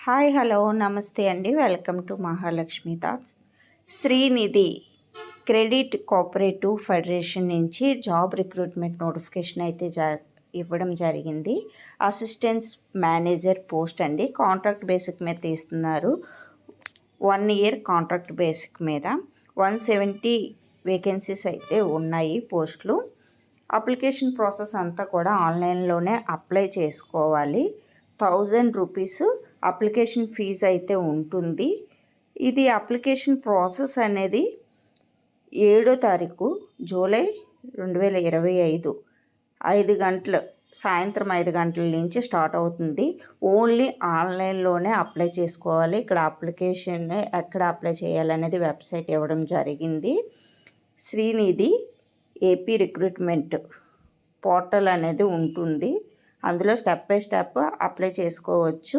Hi hello నమస్తే అండి. Welcome to Mahalakshmi thoughts. Srinidhi credit cooperative federation నుంచి జాబ్ రిక్రూట్మెంట్ నోటిఫికేషన్ అయితే జ ఇవ్వడం జరిగింది. అసిస్టెంట్స్ మేనేజర్ పోస్ట్ అండి. కాంట్రాక్ట్ బేసిక్ మీద తీస్తున్నారు. వన్ ఇయర్ కాంట్రాక్ట్ బేసిక్ మీద. వన్ సెవెంటీ వేకెన్సీస్ అయితే ఉన్నాయి పోస్టులు. అప్లికేషన్ ప్రాసెస్ అంతా కూడా ఆన్లైన్లోనే అప్లై చేసుకోవాలి. థౌజండ్ రూపీస్ అప్లికేషన్ ఫీజు అయితే ఉంటుంది. ఇది అప్లికేషన్ ప్రాసెస్ అనేది ఏడో తారీఖు జూలై రెండు వేల ఇరవై ఐదు. ఐదు గంటలు సాయంత్రం ఐదు గంటల నుంచి స్టార్ట్ అవుతుంది. ఓన్లీ ఆన్లైన్లోనే అప్లై చేసుకోవాలి. ఇక్కడ అప్లికేషన్ ఎక్కడ అప్లై చేయాలనేది వెబ్సైట్ ఇవ్వడం జరిగింది. శ్రీనిధి ఏపీ రిక్రూట్మెంట్ పోర్టల్ అనేది ఉంటుంది. అందులో స్టెప్ బై స్టెప్ అప్లై చేసుకోవచ్చు.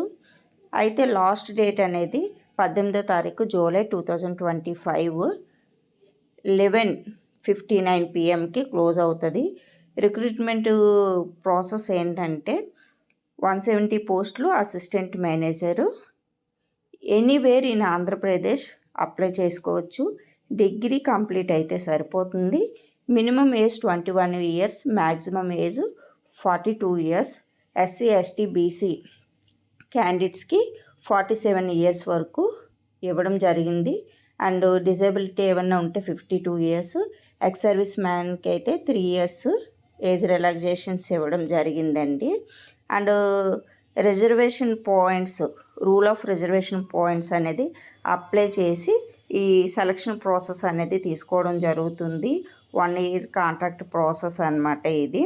అయితే లాస్ట్ డేట్ అనేది పద్దెనిమిదో తారీఖు July two thousand twenty five. Eleven fifty nine పిఎంకి క్లోజ్ అవుతుంది. రిక్రూట్మెంట్ ప్రాసెస్ ఏంటంటే వన్ సెవెంటీ పోస్టులు assistant manager. Anywhere in Andhra Pradesh apply చేసుకోవచ్చు. డిగ్రీ కంప్లీట్ అయితే సరిపోతుంది. Minimum age twenty one years maximum age forty two years. SC ST BC. క్యాండిడేట్స్కి forty seven years వరకు ఇవ్వడం జరిగింది. అండ్ డిజబిలిటీ ఏమన్నా ఉంటే fifty two years. Ex service మ్యాన్కి అయితే త్రీ ఇయర్స్ ఏజ్ రిలాక్సేషన్స్ ఇవ్వడం జరిగిందండి. And reservation points rule of reservation points అనేది అప్లై చేసి ఈ సెలక్షన్ ప్రాసెస్ అనేది తీసుకోవడం జరుగుతుంది. వన్ ఇయర్ కాంట్రాక్ట్ ప్రాసెస్ అనమాట ఇది.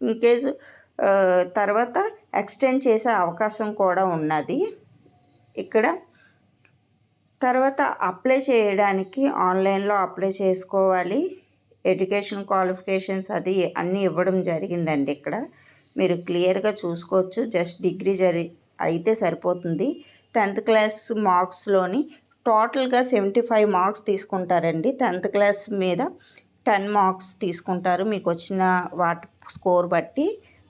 ఇన్ కేసు తర్వాత ఎక్స్టెండ్ చేసే అవకాశం కూడా ఉన్నది. ఇక్కడ తర్వాత అప్లై చేయడానికి ఆన్లైన్లో అప్లై చేసుకోవాలి. ఎడ్యుకేషన్ క్వాలిఫికేషన్స్ అది అన్నీ ఇవ్వడం జరిగిందండి ఇక్కడ. మీరు క్లియర్గా చూసుకోవచ్చు. జస్ట్ డిగ్రీ జరి అయితే సరిపోతుంది. టెన్త్ క్లాస్ మార్క్స్లోని టోటల్గా సెవెంటీ ఫైవ్ మార్క్స్ తీసుకుంటారండి. టెన్త్ క్లాస్ మీద టెన్ మార్క్స్ తీసుకుంటారు. మీకు వచ్చిన వాటి స్కోర్ బట్టి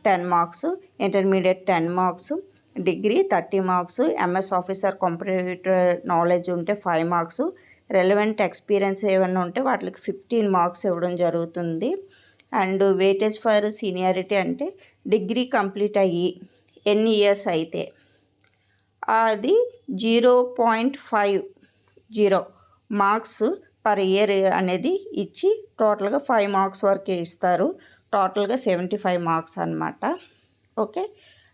ten marks intermediate ten marks degree thirty marks MS officer computer knowledge ఉంటే ఫైవ్ మార్క్స్ రెలవెంట్ ఎక్స్పీరియన్స్ ఏమైనా ఉంటే వాటికి ఫిఫ్టీన్ మార్క్స్ ఇవ్వడం జరుగుతుంది. అండ్ వెయిటేజ్ ఫర్ సీనియారిటీ అంటే డిగ్రీ కంప్లీట్ అయ్యి ఎన్ని ఇయర్స్ అయితే. అది zero point five zero marks per year అనేది ఇచ్చి టోటల్గా ఫైవ్ మార్క్స్ వరకే ఇస్తారు. టోటల్గా సెవెంటీ ఫైవ్ మార్క్స్ అనమాట ఓకే?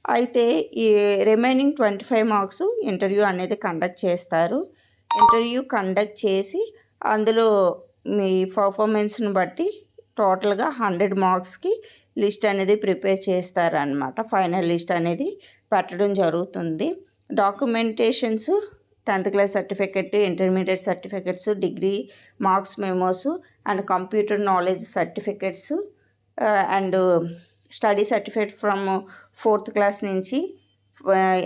అయితే ఈ remaining twenty five marks interview అనేది కండక్ట్ చేస్తారు. ఇంటర్వ్యూ కండక్ట్ చేసి అందులో మీ పర్ఫార్మెన్స్ని బట్టి టోటల్గా హండ్రెడ్ మార్క్స్కి లిస్ట్ అనేది ప్రిపేర్ చేస్తారనమాట ఫైనల్ లిస్ట్ అనేది పెట్టడం జరుగుతుంది. Documentations tenth class certificate intermediate certificates degree marks memos and computer knowledge certificates and study certificate from fourth class నుంచి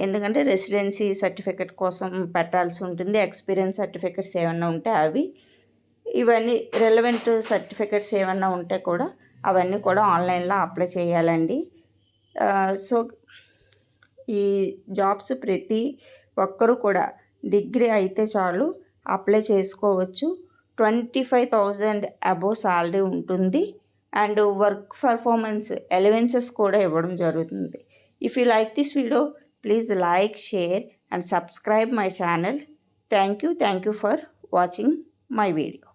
ఎందుకంటే రెసిడెన్సీ సర్టిఫికేట్ కోసం పెట్టాల్సి ఉంటుంది ఎక్స్పీరియన్స్ సర్టిఫికేట్స్ ఏమైనా ఉంటే అవి ఇవన్నీ రెలవెంట్ సర్టిఫికేట్స్ ఏమైనా ఉంటే కూడా అవన్నీ కూడా ఆన్లైన్లో అప్లై చేయాలండి. సో ఈ జాబ్స్ ప్రతి ఒక్కరూ కూడా డిగ్రీ అయితే చాలు అప్లై చేసుకోవచ్చు. Twenty five thousand above salary ఉంటుంది. అండ్ వర్క్ పర్ఫార్మెన్స్ ఎలివెన్సెస్ కూడా ఇవ్వడం జరుగుతుంది. If you like this video please like share and subscribe my channel thank you thank you for watching my video